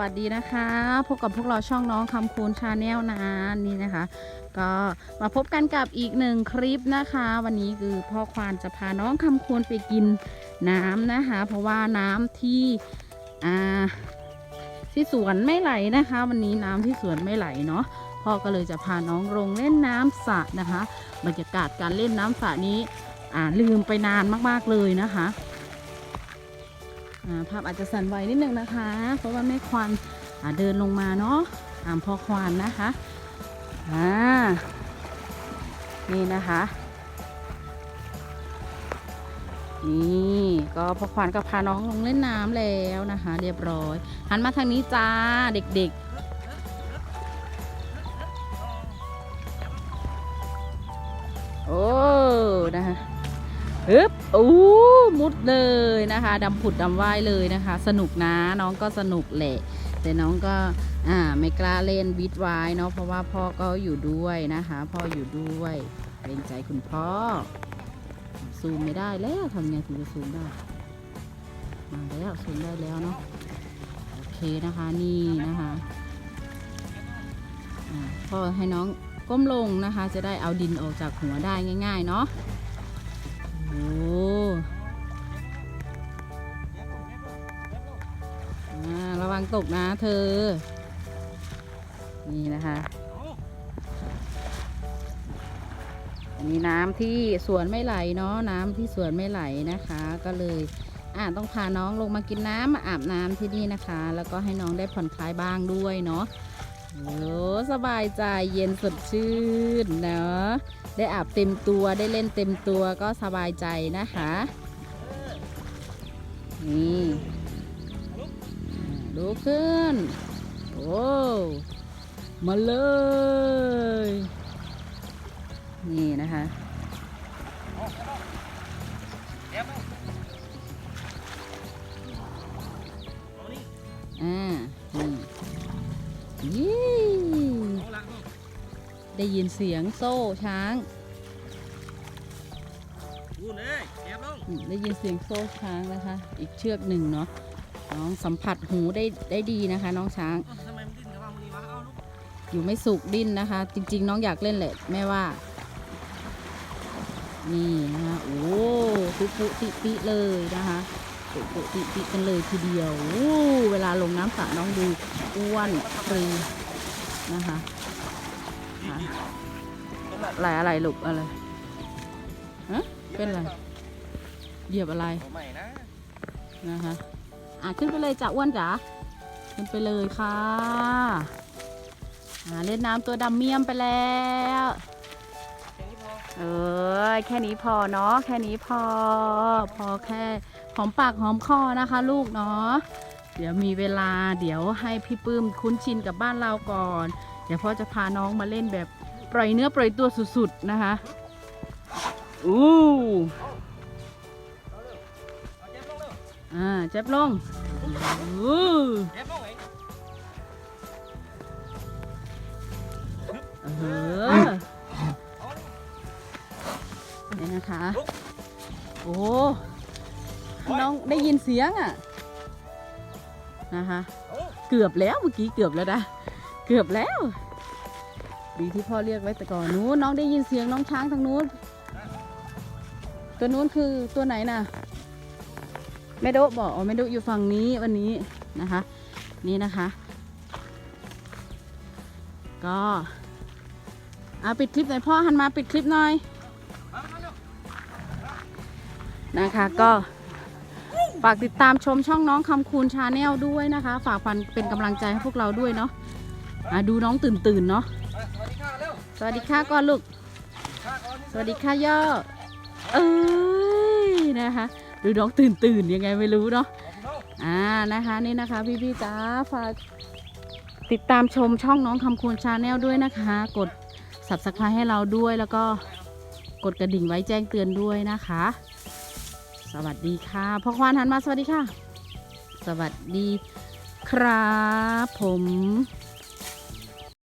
วัสดีนะคะพบกับพวกเราช่องน้องคำคูณชาแนลนะนี่นะคะ ก็มาพบกันกับอีกหนึ่งคลิปนะคะ วันนี้คือพ่อควานจะพาน้องคำคูณไปกินน้ำนะคะ เพราะว่าน้ำที่อ่าที่สวนไม่ไหลนะคะ วันนี้น้ำที่สวนไม่ไหลเนาะพ่อก็เลยจะพาน้องลงเล่นน้ำสระนะคะ บรรยากาศการเล่นน้ำสระนี้อ่าลืมไปนานมากๆเลยนะคะ ภาพอาจจะสั่นไหวนิดนึงนะคะ เพราะว่าแม่ควานเดินลงมาเนาะตามพ่อควานนะคะอ่านี่นะคะ นี่ก็พ่อควานก็พาน้องลงเล่นน้ำแล้วนะคะ เรียบร้อยหันมาทางนี้จ้าเด็กๆ โอ้นะคะ ฮึบอู้มุดเลยนะคะดำผุดดำว่ายเลยนะคะ สนุกนะน้องก็สนุกแหละ แต่น้องก็อ่าไม่กล้าเล่นวิดไว้เนาะเพราะว่าพ่อก็อยู่ด้วยนะคะ พ่ออยู่ด้วยเกรงใจคุณพ่อ ซูมไม่ได้แล้วทำไงถึงจะซูมได้มาแล้วซูมได้แล้วเนาะโอเคนะคะนี่นะคะพ่อให้น้องก้มลงนะคะ จะได้เอาดินออกจากหัวได้ง่าย ๆ เนาะ โอ้ระวังตกนะเธอ นี่นะคะ อันนี้น้ำที่สวนไม่ไหลเนาะ น้ำที่สวนไม่ไหลนะคะ ก็เลยอ่าต้องพาน้องลงมากินน้ำมาอาบน้ำที่นี่นะคะ แล้วก็ให้น้องได้ผ่อนคลายบ้างด้วยเนาะ โอ้สบายใจเย็นสดชื่นเนาะได้อาบเต็มตัวได้เล่นเต็มตัวก็สบายใจนะคะนี่ดูขึ้น โอ้มาเลย นี่นะคะอ่า ได้ยินเสียงโซ่ช้างพูดเลยเก็บลงอืมได้ยินเสียงโซ่ช้างนะคะ อีกเชือกหนึ่งเนาะน้องสัมผัสหูได้ได้ดีนะคะ น้องช้าง เอ้าทำไมมันดิ้นกับว่ามันนี่วะเอาลูกอยู่ไม่สุกดิ้นนะคะ จริง ๆ น้องอยากเล่นแหละแม่ว่า นี่นะคะโอ้ปุปุติปิเลยนะคะปุปุติปิกันเลยทีเดียวโอ้เวลาลงน้ำสระน้องดูอ้วนฟรีนะคะ ค่ะอะไรอะไรลูกอะไรฮะเป็นอะไรเหยียบอะไรใหม่นะนะคะอะขึ้นไปเลยจ้ะอ้วนจ๋าขึ้นไปเลยค่ะอ่าเล่นน้ำตัวดำเมียมไปแล้วเออแค่นี้พอเนาะแค่นี้พอ พอแค่หอมปากหอมคอนะคะ ลูกเนาะเดี๋ยวมีเวลาเดี๋ยวให้พี่ปื้มคุ้นชินกับบ้านเราก่อน ดี๋ยวพ่อจะพาน้องมาเล่นแบบปล่อยเนื้อปล่อยตัวสุดๆนะคะอู้เอาเก็บลงเร็วอ่าเจ็บลงอู้เก็บลงไอ้เออนี่นะคะ โอ้น้องได้ยินเสียงอะนะคะเอาเกือบแล้วเมื่อกี้เกือบแล้วนะ เกือบแล้ว ดีที่พ่อเรียกไว้แต่ก่อนนู้นน้องได้ยินเสียงน้องช้างทางนู้น ตัวนู้นคือตัวไหนน่ะแม่โดะบอกอ๋อแม่โดะอยู่ฝั่งนี้วันนี้นะคะ นี่นะคะ ก็เอาปิดคลิปหน่อยพ่อหันมาปิดคลิปหน่อยนะคะก็ฝากติดตามชมช่องน้องคำคูณชาแนลด้วยนะคะ ฝากฟันเป็นกำลังใจให้พวกเราด้วยเนาะ อะดูน้องตื่นตื่นเนาะสวัสดีค่ะเร็วสวัสดีค่ะก่อนลูก สวัสดีค่ะย่อเอ้ยนะคะดูน้องตื่นตื่นยังไงไม่รู้เนาะอ่านะคะนี่นะคะ พี่พี่ๆจ้าฝากติดตามชมช่องน้องคำคูณชาแนลด้วยนะคะ กด subscribe ให้เราด้วยแล้วก็กดกระดิ่งไว้แจ้งเตือนด้วยนะคะ สวัสดีค่ะพ่อควานหันมาสวัสดีค่ะ สวัสดีครับผม